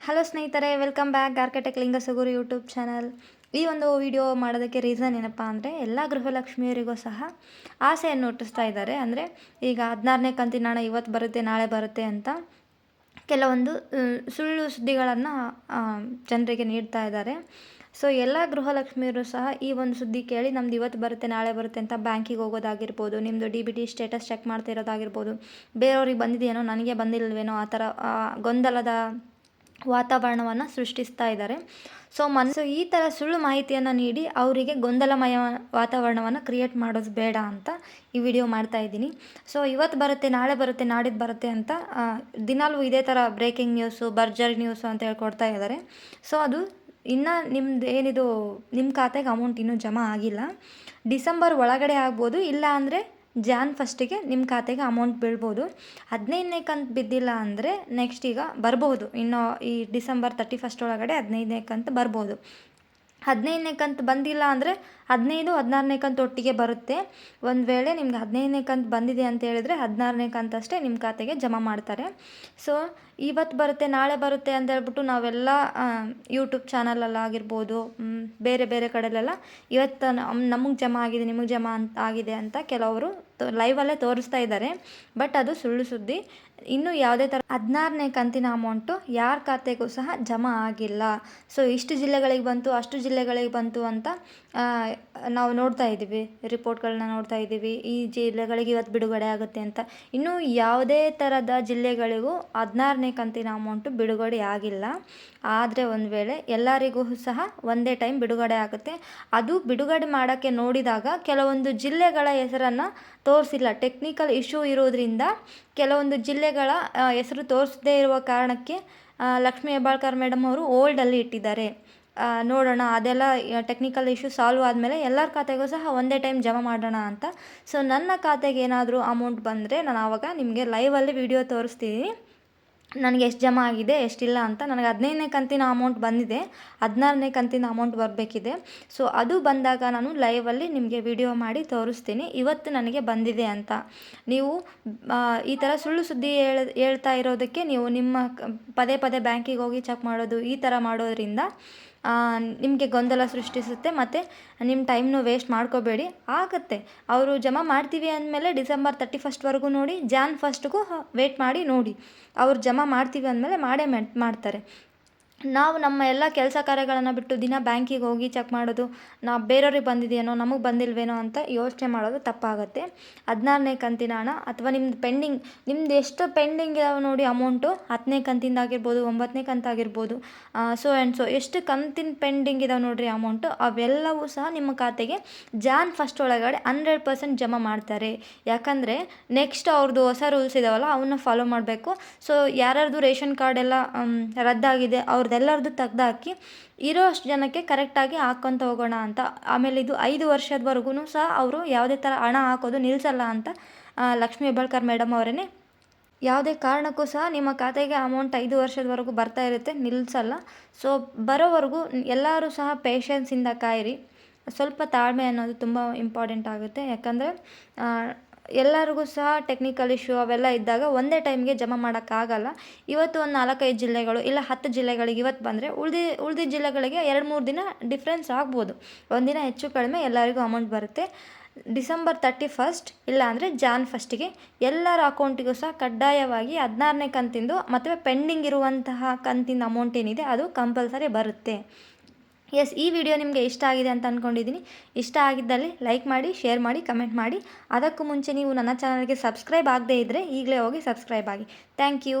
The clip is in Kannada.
ಹಲೋ ಸ್ನೇಹಿತರೆ welcome back architect Lingasugur YouTube channel ಈ ಒಂದು ವಿಡಿಯೋ ಮಾಡೋದಕ್ಕೆ ರೀಸನ್ ಏನಪ್ಪ ಅಂದರೆ, ಎಲ್ಲ ಗೃಹಲಕ್ಷ್ಮಿಯರಿಗೂ ಸಹ ಆಸೆಯನ್ನು ಹುಟ್ಟಿಸ್ತಾ ಇದ್ದಾರೆ. ಅಂದರೆ, ಈಗ ಹದಿನಾರನೇ ಕಂತಿನ ಹಣ ಇವತ್ತು ಬರುತ್ತೆ, ನಾಳೆ ಬರುತ್ತೆ ಅಂತ ಕೆಲವೊಂದು ಸುಳ್ಳು ಸುದ್ದಿಗಳನ್ನು ಜನರಿಗೆ ನೀಡ್ತಾ ಇದ್ದಾರೆ. ಸೊ ಎಲ್ಲ ಗೃಹಲಕ್ಷ್ಮಿಯರು ಸಹ ಈ ಒಂದು ಸುದ್ದಿ ಕೇಳಿ, ನಮ್ದು ಇವತ್ತು ಬರುತ್ತೆ, ನಾಳೆ ಬರುತ್ತೆ ಅಂತ ಬ್ಯಾಂಕಿಗೆ ಹೋಗೋದಾಗಿರ್ಬೋದು ನಿಮ್ಮದು D B T status check ಮಾಡ್ತಾ ಇರೋದಾಗಿರ್ಬೋದು, ಬೇರೆಯವ್ರಿಗೆ ಬಂದಿದೆಯೇನೋ, ನನಗೆ ಬಂದಿಲ್ವೇನೋ, ಆ ಥರ ಗೊಂದಲದ ವಾತಾವರಣವನ್ನು ಸೃಷ್ಟಿಸ್ತಾ ಇದ್ದಾರೆ. ಸೊ ಮನಸ್ಸು ಈ ಥರ ಸುಳ್ಳು ಮಾಹಿತಿಯನ್ನು ನೀಡಿ ಅವರಿಗೆ ಗೊಂದಲಮಯ ವಾತಾವರಣವನ್ನು ಕ್ರಿಯೇಟ್ ಮಾಡೋದು ಬೇಡ ಅಂತ ಈ ವಿಡಿಯೋ ಮಾಡ್ತಾ ಇದ್ದೀನಿ. ಸೊ ಇವತ್ತು ಬರುತ್ತೆ, ನಾಳೆ ಬರುತ್ತೆ ನಾಡಿದ್ದು ಬರುತ್ತೆ ಅಂತ ದಿನಾಲೂ ಇದೇ ಥರ ಬ್ರೇಕಿಂಗ್ ನ್ಯೂಸು ಭರ್ಜರಿ ನ್ಯೂಸು ಅಂತ ಹೇಳ್ಕೊಡ್ತಾ ಇದ್ದಾರೆ. ಸೊ ಅದು ಇನ್ನು ನಿಮ್ದು ಏನಿದು ನಿಮ್ಮ ಖಾತೆಗೆ ಅಮೌಂಟ್ ಇನ್ನೂ ಜಮಾ ಆಗಿಲ್ಲ. ಡಿಸೆಂಬರ್ ಒಳಗಡೆ ಆಗ್ಬೋದು, ಇಲ್ಲ ಅಂದರೆ ಜಾನ್ ಫಸ್ಟಿಗೆ ನಿಮ್ಮ ಖಾತೆಗೆ ಅಮೌಂಟ್ ಬೀಳ್ಬೋದು. ಹದಿನೈದನೇ ಕಂತು ಬಿದ್ದಿಲ್ಲ ಅಂದರೆ ನೆಕ್ಸ್ಟ್ ಈಗ ಬರ್ಬೋದು. ಇನ್ನು ಈ ಡಿಸೆಂಬರ್ ತರ್ಟಿ ಫಸ್ಟ್ ಒಳಗಡೆ ಹದಿನೈದನೇ ಕಂತು ಬರ್ಬೋದು. ಹದಿನೈದನೇ ಕಂತು ಬಂದಿಲ್ಲ ಅಂದರೆ ಹದಿನೈದು, ಹದಿನಾರನೇ ಕಂತು ಒಟ್ಟಿಗೆ ಬರುತ್ತೆ. ಒಂದು ವೇಳೆ ನಿಮ್ಗೆ ಹದಿನೈದನೇ ಕಂತು ಬಂದಿದೆ ಅಂತ ಹೇಳಿದ್ರೆ ಹದಿನಾರನೇ ಕಂತು ಅಷ್ಟೇ ನಿಮ್ಮ ಖಾತೆಗೆ ಜಮಾ ಮಾಡ್ತಾರೆ. ಸೊ ಇವತ್ತು ಬರುತ್ತೆ, ನಾಳೆ ಬರುತ್ತೆ ಅಂತ ಹೇಳ್ಬಿಟ್ಟು ನಾವೆಲ್ಲ ಯೂಟ್ಯೂಬ್ ಚಾನಲಲ್ಲಾಗಿರ್ಬೋದು ಬೇರೆ ಬೇರೆ ಕಡೆಲೆಲ್ಲ ಇವತ್ತು ನಮಗೆ ಜಮಾ ಆಗಿದೆ, ನಿಮಗೆ ಜಮಾ ಅಂತ ಆಗಿದೆ ಅಂತ ಕೆಲವರು ಲೈವಲ್ಲೇ ತೋರಿಸ್ತಾ ಇದ್ದಾರೆ. ಬಟ್ ಅದು ಸುಳ್ಳು ಸುದ್ದಿ. ಇನ್ನು ಯಾವುದೇ ಥರ ಹದಿನಾರನೇ ಕಂತಿನ ಅಮೌಂಟು ಯಾರ ಖಾತೆಗೂ ಸಹ ಜಮಾ ಆಗಿಲ್ಲ. ಸೊ ಇಷ್ಟು ಜಿಲ್ಲೆಗಳಿಗೆ ಬಂತು, ಅಷ್ಟು ಜಿಲ್ಲೆಗಳಿಗೆ ಬಂತು ಅಂತ ನಾವು ನೋಡ್ತಾ ಇದ್ದೀವಿ. ರಿಪೋರ್ಟ್ಗಳನ್ನ ನೋಡ್ತಾ ಇದ್ದೀವಿ. ಈ ಜಿಲ್ಲೆಗಳಿಗೆ ಇವತ್ತು ಬಿಡುಗಡೆ ಆಗುತ್ತೆ ಅಂತ. ಇನ್ನು ಯಾವುದೇ ಥರದ ಜಿಲ್ಲೆಗಳಿಗೂ ಹದಿನಾರನೇ ಕಂತಿನ ಅಮೌಂಟು ಬಿಡುಗಡೆ ಆಗಿಲ್ಲ. ಆದರೆ ಒಂದು ವೇಳೆ ಎಲ್ಲರಿಗೂ ಸಹ ಒಂದೇ ಟೈಮ್ ಬಿಡುಗಡೆ ಆಗುತ್ತೆ. ಅದು ಬಿಡುಗಡೆ ಮಾಡೋಕ್ಕೆ ನೋಡಿದಾಗ ಕೆಲವೊಂದು ಜಿಲ್ಲೆಗಳ ಹೆಸರನ್ನು ತೋರಿಸಿಲ್ಲ. ಟೆಕ್ನಿಕಲ್ ಇಶ್ಯೂ ಇರೋದ್ರಿಂದ ಕೆಲವೊಂದು ಜಿಲ್ಲೆಗಳ ಆ, ಹೆಸರು ತೋರಿಸದೇ ಇರುವ ಕಾರಣಕ್ಕೆ ಲಕ್ಷ್ಮೀ ಹೆಬ್ಬಾಳ್ಕರ್ ಮೇಡಮ್ ಅವರು ಓಲ್ಡಲ್ಲಿ ಇಟ್ಟಿದ್ದಾರೆ. ನೋಡೋಣ ಅದೆಲ್ಲ ಟೆಕ್ನಿಕಲ್ ಇಶ್ಯೂ ಸಾಲ್ವ್ ಆದಮೇಲೆ ಎಲ್ಲರ ಖಾತೆಗೂ ಸಹ ಒಂದೇ ಟೈಮ್ ಜಮಾ ಮಾಡೋಣ ಅಂತ. ಸೊ ನನ್ನ ಖಾತೆಗೆ ಏನಾದರೂ ಅಮೌಂಟ್ ಬಂದರೆ ನಾನು ಆವಾಗ ನಿಮಗೆ ಲೈವಲ್ಲಿ ವಿಡಿಯೋ ತೋರಿಸ್ತೀನಿ. ನನಗೆ ಎಷ್ಟು ಜಮಾ ಆಗಿದೆ, ಎಷ್ಟಿಲ್ಲ ಅಂತ ನನಗೆ ಹದಿನೈದನೇ ಕಂತಿನ ಅಮೌಂಟ್ ಬಂದಿದೆ. ಹದಿನಾರನೇ ಕಂತಿನ ಅಮೌಂಟ್ ಬರಬೇಕಿದೆ. ಸೊ ಅದು ಬಂದಾಗ ನಾನು ಲೈವಲ್ಲಿ ನಿಮಗೆ ವಿಡಿಯೋ ಮಾಡಿ ತೋರಿಸ್ತೀನಿ. ಇವತ್ತು ನನಗೆ ಬಂದಿದೆ ಅಂತ. ನೀವು ಈ ಥರ ಸುಳ್ಳು ಸುದ್ದಿ ಹೇಳ, ಹೇಳ್ತಾ ಇರೋದಕ್ಕೆ ನೀವು ನಿಮ್ಮ ಪದೇ ಪದೇ ಬ್ಯಾಂಕಿಗೆ ಹೋಗಿ ಚೆಕ್ ಮಾಡೋದು, ಈ ಥರ ಮಾಡೋದ್ರಿಂದ ನಿಮಗೆ ಗೊಂದಲ ಸೃಷ್ಟಿಸುತ್ತೆ ಮತ್ತು ನಿಮ್ಮ ಟೈಮ್ನೂ ವೇಸ್ಟ್ ಮಾಡ್ಕೋಬೇಡಿ. ಆಗುತ್ತೆ. ಅವರು ಜಮಾ ಮಾಡ್ತೀವಿ ಅಂದಮೇಲೆ ಡಿಸೆಂಬರ್ ತರ್ಟಿ ಫಸ್ಟ್ವರೆಗೂ ನೋಡಿ ಜಾನ್ ಫಸ್ಟ್ಗೂ ವೇಟ್ ಮಾಡಿ ನೋಡಿ. ಅವ್ರು ಜಮಾ ಮಾಡ್ತೀವಿ ಅಂದಮೇಲೆ ಮಾಡೇ ಮಾಡ್- ಮಾಡ್ತಾರೆ. ನಾವು ನಮ್ಮ ಎಲ್ಲ ಕೆಲಸ ಕಾರ್ಯಗಳನ್ನು ಬಿಟ್ಟು ದಿನ ಬ್ಯಾಂಕಿಗೆ ಹೋಗಿ ಚೆಕ್ ಮಾಡೋದು ನಾ ಬೇರೆಯವ್ರಿಗೆ ಬಂದಿದೆಯೇನೋ, ನಮಗೆ ಬಂದಿಲ್ವೇನೋ ಅಂತ ಯೋಚನೆ ಮಾಡೋದು ತಪ್ಪಾಗುತ್ತೆ. ಹದಿನಾರನೇ ಕಂತಿನ ಹಣ ಅಥವಾ ನಿಮ್ದು ಪೆಂಡಿಂಗ್, ನಿಮ್ದು ಎಷ್ಟು ಪೆಂಡಿಂಗ್ ಇದಾವೆ ನೋಡಿ ಅಮೌಂಟು ಹತ್ತನೇ ಕಂತಿಂದ ಆಗಿರ್ಬೋದು ಒಂಬತ್ತನೇ ಕಂತಾಗಿರ್ಬೋದು ಸೊ ಆ್ಯಂಡ್ ಸೊ ಎಷ್ಟು ಕಂತಿನ ಪೆಂಡಿಂಗ್ ಇದಾವೆ ನೋಡಿರಿ ಅಮೌಂಟು, ಅವೆಲ್ಲವೂ ಸಹ ನಿಮ್ಮ ಖಾತೆಗೆ ಜಾನ್ ಫಸ್ಟ್ ಒಳಗಡೆ ಹಂಡ್ರೆಡ್ ಪರ್ಸೆಂಟ್ ಜಮಾ ಮಾಡ್ತಾರೆ. ಯಾಕಂದರೆ ನೆಕ್ಸ್ಟ್ ಅವ್ರದ್ದು ಹೊಸ ರೂಲ್ಸ್ ಇದಾವಲ್ಲ ಅವನ್ನ ಫಾಲೋ ಮಾಡಬೇಕು. ಸೊ ಯಾರ್ಯಾರ್ದು ರೇಷನ್ ಕಾರ್ಡ್ ಎಲ್ಲ ಮ್, ಎಲ್ಲರದ್ದು ಇರೋ ಅಷ್ಟು ಜನಕ್ಕೆ ಕರೆಕ್ಟಾಗಿ ಹಾಕ್ಕೊತ ಹೋಗೋಣ ಅಂತ. ಆಮೇಲೆ ಇದು ಐದು ವರ್ಷದವರೆಗೂ ಸಹ ಅವರು ಯಾವುದೇ ಥರ ಹಣ ಹಾಕೋದು ನಿಲ್ಲಿಸಲ್ಲ ಅಂತ ಲಕ್ಷ್ಮೀ ಹೆಬ್ಬಾಳ್ಕರ್ ಮೇಡಮ್ ಅವರೇ ಯಾವುದೇ ಕಾರಣಕ್ಕೂ ಸಹ ನಿಮ್ಮ ಖಾತೆಗೆ ಅಮೌಂಟ್ ಐದು ವರ್ಷದವರೆಗೂ ಬರ್ತಾ ಇರುತ್ತೆ ನಿಲ್ಲಿಸಲ್ಲ ಸೊ ಬರೋವರೆಗೂ ಎಲ್ಲರೂ ಸಹ ಪೇಷನ್ಸಿಂದ ಕಾಯಿರಿ. ಸ್ವಲ್ಪ ತಾಳ್ಮೆ ಅನ್ನೋದು ತುಂಬ ಇಂಪಾರ್ಟೆಂಟ್ ಆಗುತ್ತೆ. ಯಾಕಂದರೆ ಎಲ್ಲರಿಗೂ ಸಹ ಟೆಕ್ನಿಕಲ್ ಇಶ್ಯೂ ಅವೆಲ್ಲ ಇದ್ದಾಗ ಒಂದೇ ಟೈಮ್ಗೆ ಜಮಾ ಮಾಡೋಕ್ಕಾಗಲ್ಲ. ಇವತ್ತು ಒಂದು ನಾಲ್ಕೈದು ಜಿಲ್ಲೆಗಳು ಇಲ್ಲ ಹತ್ತು ಜಿಲ್ಲೆಗಳಿಗೆ ಇವತ್ತು ಬಂದರೆ ಉಳ್ದಿ, ಉಳಿದ ಜಿಲ್ಲೆಗಳಿಗೆ ಎರಡು ಮೂರು ದಿನ ಡಿಫ್ರೆನ್ಸ್ ಆಗ್ಬೋದು. ಒಂದಿನ ಹೆಚ್ಚು ಕಡಿಮೆ ಎಲ್ಲರಿಗೂ ಅಮೌಂಟ್ ಬರುತ್ತೆ. ಡಿಸೆಂಬರ್ ತರ್ಟಿ ಫಸ್ಟ್ ಇಲ್ಲಾಂದರೆ ಜಾನ್ ಫಸ್ಟಿಗೆ ಎಲ್ಲರ ಅಕೌಂಟಿಗೂ ಸಹ ಕಡ್ಡಾಯವಾಗಿ ಹದಿನಾರನೇ ಕಂತಿಂದು ಮತ್ತು ಪೆಂಡಿಂಗ್ ಇರುವಂತಹ ಕಂತಿನ ಅಮೌಂಟ್ ಏನಿದೆ ಅದು ಕಂಪಲ್ಸರಿ ಬರುತ್ತೆ. ಎಸ್ ಈ ವಿಡಿಯೋ ನಿಮಗೆ ಇಷ್ಟ ಆಗಿದೆ ಅಂತ ಅಂದ್ಕೊಂಡಿದ್ದೀನಿ ಇಷ್ಟ ಆಗಿದ್ದಲ್ಲಿ ಲೈಕ್ ಮಾಡಿ ಶೇರ್ ಮಾಡಿ ಕಮೆಂಟ್ ಮಾಡಿ. ಅದಕ್ಕೂ ಮುಂಚೆ ನೀವು ನನ್ನ ಚಾನಲ್ಗೆ ಸಬ್ಸ್ಕ್ರೈಬ್ ಆಗದೇ ಇದ್ದರೆ ಈಗಲೇ ಹೋಗಿ ಸಬ್ಸ್ಕ್ರೈಬ್ ಆಗಿ. Thank you